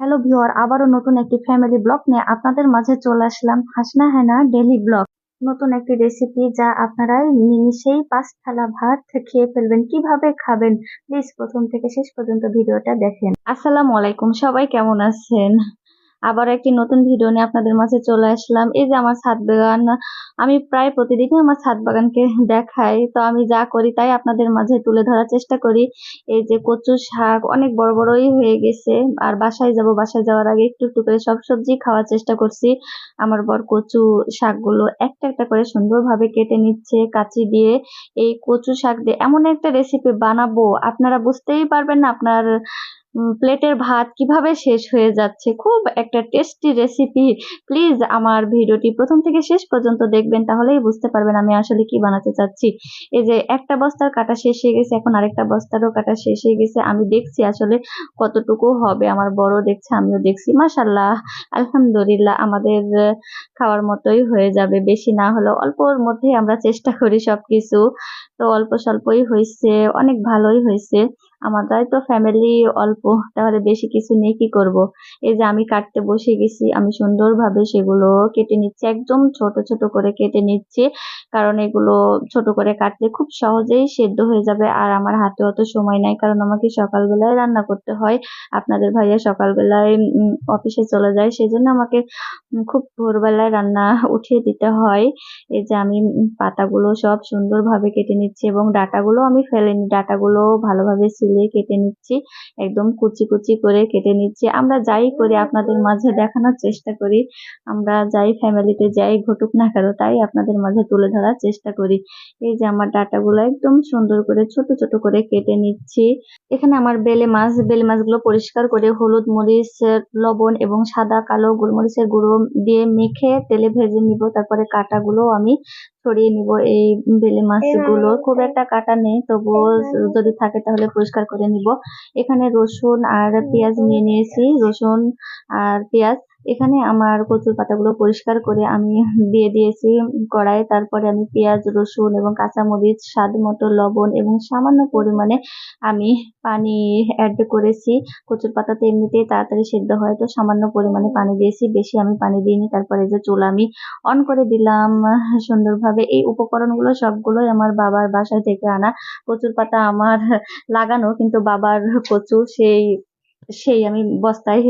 Hello viewer আবারও নতুন একটি ফ্যামিলি ব্লগ নিয়ে আপনাদের মাঝে চলে আসলাম। হাসনা হেনা ডেলি ব্লগ নতুন একটি রেসিপি যা আপনারা নিমিশেই পাঁচ থালা ভাত খেয়ে ফেলবেন। কীভাবে খাবেন? প্লিজ প্রথম থেকে শেষ পর্যন্ত ভিডিওটা দেখেন। আসসালামু আলাইকুম, সবাই কেমন আছেন? আবার একটি নতুন ভিডিও নিয়ে আপনাদের মাঝে চলে আসলাম। এই যে আমার ছাদ বাগান, আমি প্রায় প্রতিদিনই আমার ছাদ বাগানকে দেখাই। তো আমি যা করি তাই আপনাদের মাঝে তুলে ধরার চেষ্টা করি। এই যে কচু শাক অনেক বড় বড়ই হয়ে গেছে। আর বাসায় যাব, বাসায় যাওয়ার আগে একটু একটু করে সব সবজি খাওয়ার চেষ্টা করছি। আমার বর কচু শাকগুলো একটা একটা করে সুন্দরভাবে কেটে নিচ্ছে কাঁচি দিয়ে। এই কচু শাক দিয়ে এমন একটা রেসিপি বানাবো, আপনারা বুঝতেই পারবেন না আপনার প্লেটের ভাত কীভাবে শেষ হয়ে যাচ্ছে? খুব একটা টেস্টি রেসিপি প্লিজ আমার ভিডিওটি প্রথম থেকে শেষ পর্যন্ত দেখবেন, তাহলেই বুঝতে পারবেন আমি আসলে কি বানাতে চাচ্ছি। এই যে একটা বস্তার কাটা শেষ হয়ে গেছে, এখন আরেকটা বস্তারও কাটা শেষ হয়ে গেছে। আমি দেখছি আসলে কতটুকু হবে, আমার বড় দেখছে, আমিও দেখছি। মাশাল্লাহ আলহামদুলিল্লাহ আমাদের খাওয়ার মতোই হয়ে যাবে। বেশি না হলেও অল্পর মধ্যেই আমরা চেষ্টা করি সবকিছু। তো অল্প স্বল্পই হয়েছে অনেক ভালোই হয়েছে আমাদের তো ফ্যামিলি অল্প, তাহলে বেশি কিছু নিয়ে কি করব? এই যে আমি কাটতে বসে গেছি, আমি সুন্দরভাবে সেগুলো কেটে নিচ্ছি, একদম ছোট ছোট করে কেটে নিচ্ছি, কারণ এগুলো ছোট করে কাটলে খুব সহজেই সেদ্ধ হয়ে যাবে, আর আমার হাতে অত সময় নাই, কারণ আমাকে সকালবেলায় রান্না করতে হয়, আপনাদের ভাইয়া সকালবেলায় অফিসে চলে যায়, সেজন্য আমাকে খুব ভোরবেলায় রান্না উঠিয়ে দিতে হয়। এই যে আমি পাতাগুলো সব সুন্দরভাবে কেটে নিচ্ছি এবং ডাটাগুলো আমি ফেলেনি ডাটাগুলো ভালোভাবে ছিলে কেটে নিচ্ছি একদম কুচি কুচি করে কেটে নিচ্ছি। আমরা যাই করি আপনাদের মাঝে দেখানোর চেষ্টা করি। আমরা যাই ফ্যামিলিতে যাই ঘটুক না কেন তাই আপনাদের মাঝে তুলে ধরার চেষ্টা করি। এই যে আমার ডাটাগুলো একদম সুন্দর করে ছোট ছোট করে কেটে নিচ্ছি। এখানে আমার বেলে মাছ বেলে মাছগুলো পরিষ্কার করে হলুদ মরিচ লবণ এবং সাদা কালো গোলমরিচের গুঁড়ো দিয়ে মেখে তেলে ভেজে নিব। তারপরে কাটাগুলো আমি ছড়িয়ে নিব। এই বেলে মাছগুলো খুব একটা কাটা নেই তবুও যদি থাকে তাহলে পরিষ্কার করে নিব। এখানে রসুন আর পেঁয়াজ নিয়ে নিয়েছি। রসুন আর পেঁয়াজ এখানে আমার কচুর পাতাগুলো পরিষ্কার করে আমি দিয়ে দিয়েছি কড়াই তারপরে আমি পেঁয়াজ, রসুন এবং কাঁচামরিচ, স্বাদ মতো লবণ এবং সামান্য পরিমাণে আমি পানি অ্যাড করেছি। কচুর পাতাতে এমনিতেই তাড়াতাড়ি সেদ্ধ হয়, তো সামান্য পরিমাণে পানি দিয়েছি। বেশি আমি পানি দিইনি, তারপরে যে চুল আমি অন করে দিলাম। সুন্দরভাবে এই উপকরণগুলো সবগুলোই আমার বাবার বাসা থেকে আনা কচুর পাতা আমার লাগানো, কিন্তু বাবার কচু সেই সেই আমি বস্তায়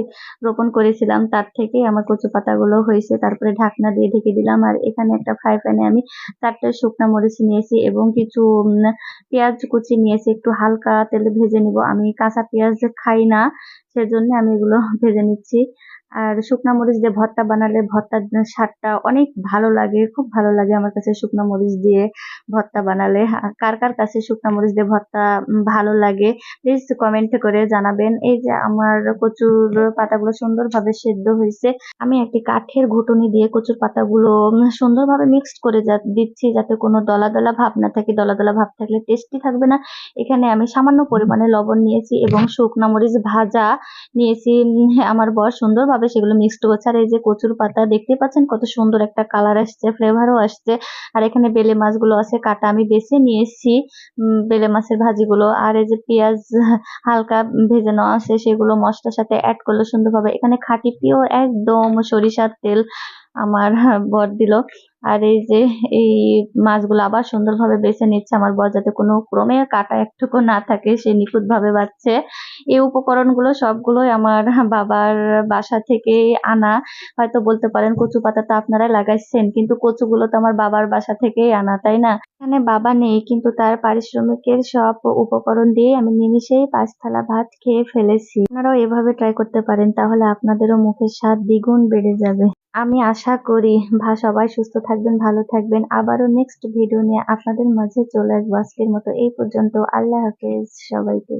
রোপণ করেছিলাম। তার থেকে আমার কচু পাতাগুলো হয়েছে। তারপরে ঢাকনা দিয়ে ঢেকে দিলাম। আর এখানে একটা ফ্রাই প্যানে আমি চারটে শুকনো মরিচ নিয়েছি এবং কিছু পেঁয়াজ কুচি নিয়েছি। একটু হালকা তেলে ভেজে নিব। আমি কাঁচা পেঁয়াজ খাই না, সেজন্য আমি এগুলো ভেজে নিচ্ছি। আর শুকনো মরিচ দিয়ে ভর্তা বানালে ভর্তার স্বাদটা অনেক ভালো লাগে, খুব ভালো লাগে আমার কাছে শুকনো মরিচ দিয়ে ভর্তা বানালে। কার কার কাছে শুকনো মরিচ দিয়ে ভর্তা ভালো লাগে প্লিজ কমেন্ট করে জানাবেন। এই যে আমার কচুর পাতাগুলো সুন্দরভাবে সেদ্ধ হয়েছে, আমি একটি কাঠের ঘুটুনি দিয়ে কচুর পাতাগুলো সুন্দরভাবে মিক্সড করে দিচ্ছি যাতে কোনো দলা দলা ভাব না থাকে, দলা দলা ভাব থাকলে টেস্টি থাকবে না। এখানে আমি সামান্য পরিমাণে লবণ নিয়েছি এবং শুকনো মরিচ ভাজা নিয়েছি আমার বর সুন্দরভাবে সেগুলো মিক্সড করছে আর এই যে কচুর পাতা দেখতে পাচ্ছেন কত সুন্দর একটা কালার আসছে ফ্লেভারও আসছে। আর এখানে বেলে মাছগুলো আছে, কাটা আমি বেছে নিয়েছি বেলে মাছের ভাজিগুলো। আর এই যে পেঁয়াজ হালকা ভেজে নেওয়া আছে, সেগুলো মশলার সাথে অ্যাড সুন্দর সুন্দরভাবে। এখানে খাঁটি পিওর একদম সরিষার তেল। আমার বর দিল। আর এই যে, এই মাছগুলো আবার সুন্দরভাবে বেছে নিচ্ছে আমার বর যাতে কোনো ক্রমে কাটা একটুকু না থাকে, সে নিখুঁত ভাবে বাচ্ছে এই উপকরণগুলো সবগুলোই আমার বাবার বাসা থেকে আনা। হয়তো বলতে পারেন কচু পাতা তো আপনারা লাগাইছেন, কিন্তু কচুগুলো তো আমার বাবার বাসা থেকেই আনা, তাই না? এখানে বাবা নেই, কিন্তু তার পারিশ্রমিকের সব উপকরণ দিয়ে আমি নিমিষেই পাঁচ থালা ভাত খেয়ে ফেলেছি। আপনারাও এভাবে ট্রাই করতে পারেন, তাহলে আপনাদেরও মুখের স্বাদ দ্বিগুণ বেড়ে যাবে। আমি আশা করি ভা সবাই সুস্থ থাকবেন, ভালো থাকবেন। আবারও নেক্সট ভিডিও নিয়ে আপনাদের মাঝে চলে আসব। আজকের মতো এই পর্যন্ত। আল্লাহ হাফেজ সবাইকে।